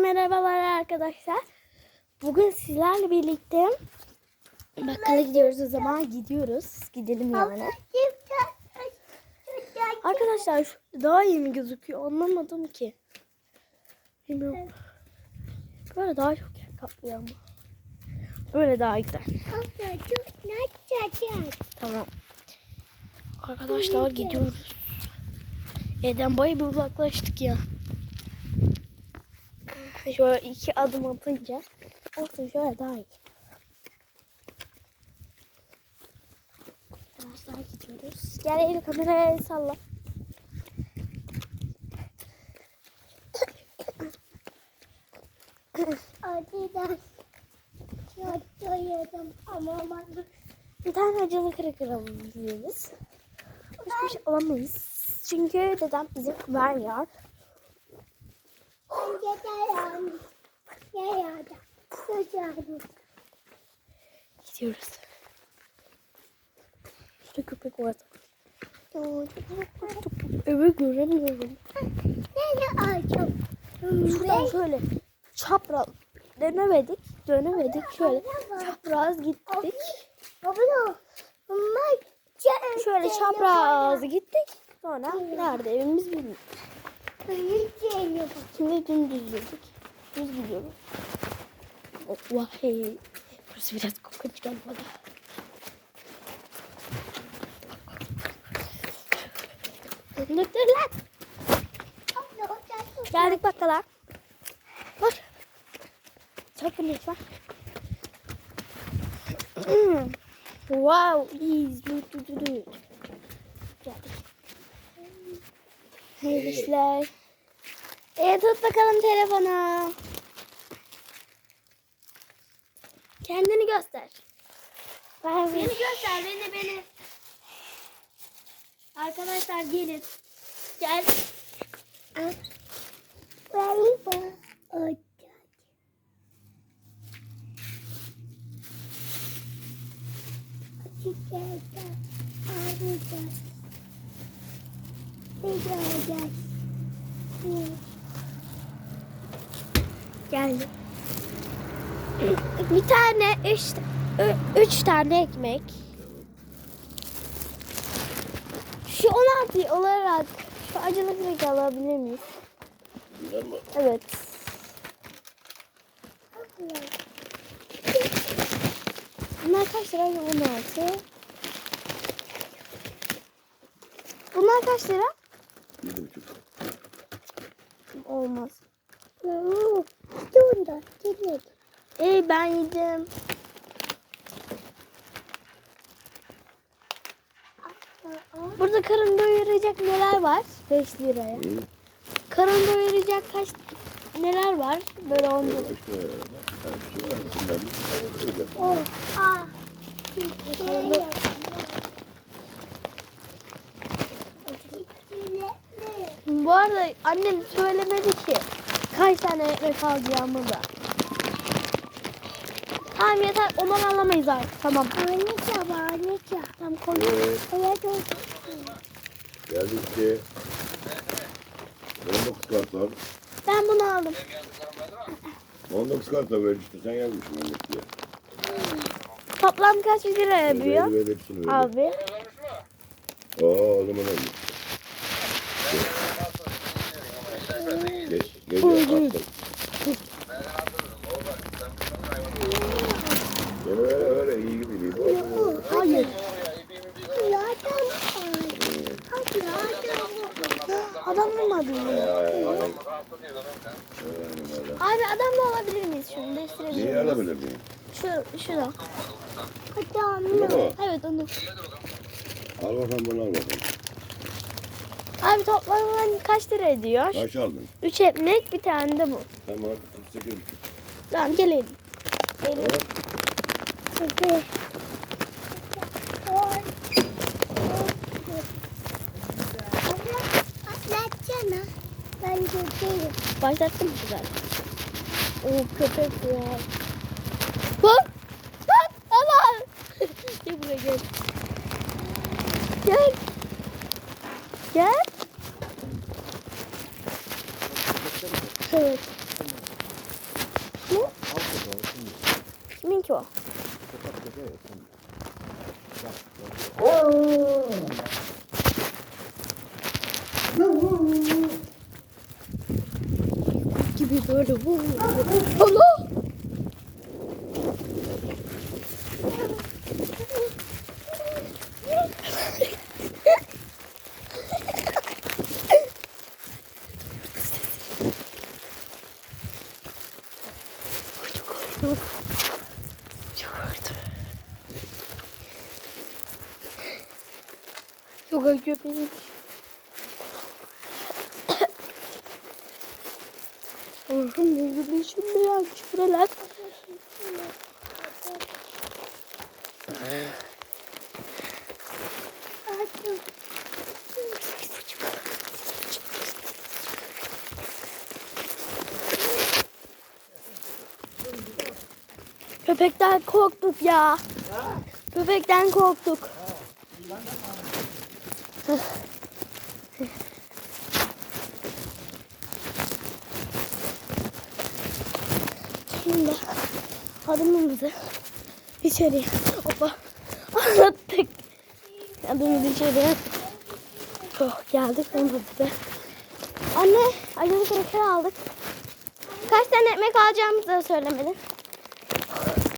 Merhabalar arkadaşlar. Bugün sizlerle birlikte bakkala gidiyoruz o zaman gidiyoruz. Gidelim yani. Arkadaşlar şu daha iyi mi gözüküyor anlamadım ki. Bilmiyorum. Böyle daha çok yer kaplıyor ama. Böyle daha güzel. Tamam. Arkadaşlar gidiyoruz. Evden bayağı bir uzaklaştık ya. Şöyle iki adım atınca olsun şöyle daha iyi. Arkadaşlar gidiyoruz. Gel eli kameraya el salla. Adidas. Çok doyurdum ama ben Bir tane acılı kırık alabiliriz. Hiçbir şey alamayız. Çünkü dedem izin vermiyor. Yeter Yayada. Sıcağım. Gidiyoruz. Şurada köpek var. Evet göremiyorum. Nereye alacağım? Şuradan şöyle çapraz dönemedik, dönemedik şöyle çapraz gittik. Ama Şöyle çapraz gittik. Sonra nerede evimiz bilmiyorum. Şimdi dümdüz yürüdük. Düz gidiyoruz. Oh, vay. Burası biraz korkunç geldi bana. Dur dur lan. Geldik bakkala. Bak. Çok net var. Hmm. Wow. Dur dur dur dur. Geldik. Hayırlı işler. E tut bakalım telefonu. Kendini göster. Beni göster, beni beni. Arkadaşlar gelin. Gel. Galiba Alacağız. Biz Geldim. Bir tane, üç, ü- üç tane ekmek. Şu 16 olarak şu acılı kürek alabilir miyiz? Evet. Bunlar kaç lira? 16. Bunlar kaç lira? Yedi buçuk. Olmaz. Oo, Şurada gidiyor. Ey ben yedim. Burada karın doyuracak neler var? 5 liraya. Hı? Karın doyuracak kaç neler var? Böyle 10 lira. İşte her şey var. Bunlar öyle. Oh, ah. Gidiyor. Bu arada annem söylemedi ki kaç tane ekmek alacağımı da. Tamam yeter ondan alamayız artık. Tamam. Anne anne Tamam koy. Evet, olsun. geldik ki 19 kart var. Ben bunu aldım. 19 kart da böyle işte sen öyle diye. Toplam kaç lira yapıyor? Abi. Oo o zaman öyle. Geç, geliyor kartlar. Öyle öyle iyi gibi değil. Bak, Hayır. Zaten Hadi Adam vurmadı mı? ee, aynen. Abi adam da alabilir miyiz şunu? Değiştirebilir Neyi miyiz? Alabilir miyim? Şu. Hadi anne. Bunu mu? Evet onu. Al bakalım bunu al bakalım. Abi toplamda kaç lira ediyor? Kaç aldın? 3 ekmek bir tane de bu. Tamam 48 buçuk. Tamam gelelim. Gelelim. Tamam. Hadi. Atlatsana. Ben götüreyim. Başlattım mı güzel? Oo köpek var. Bak! Bak! Allah! gel buraya gel. Gel. Gel. Evet. Şimdi. Kimin ki o? Bak. Gibi böyle bu. Allah! Çok. Çok korktum. Çok acıyor benim. Allah'ım ne gülüşüm ya şuralar. Köpekten korktuk ya. Köpekten korktuk. Şimdi adımımızı içeriye hoppa anlattık. Adımımızı içeriye oh, geldik da. Anne acılı kraker aldık. Kaç tane ekmek alacağımızı da söylemedin.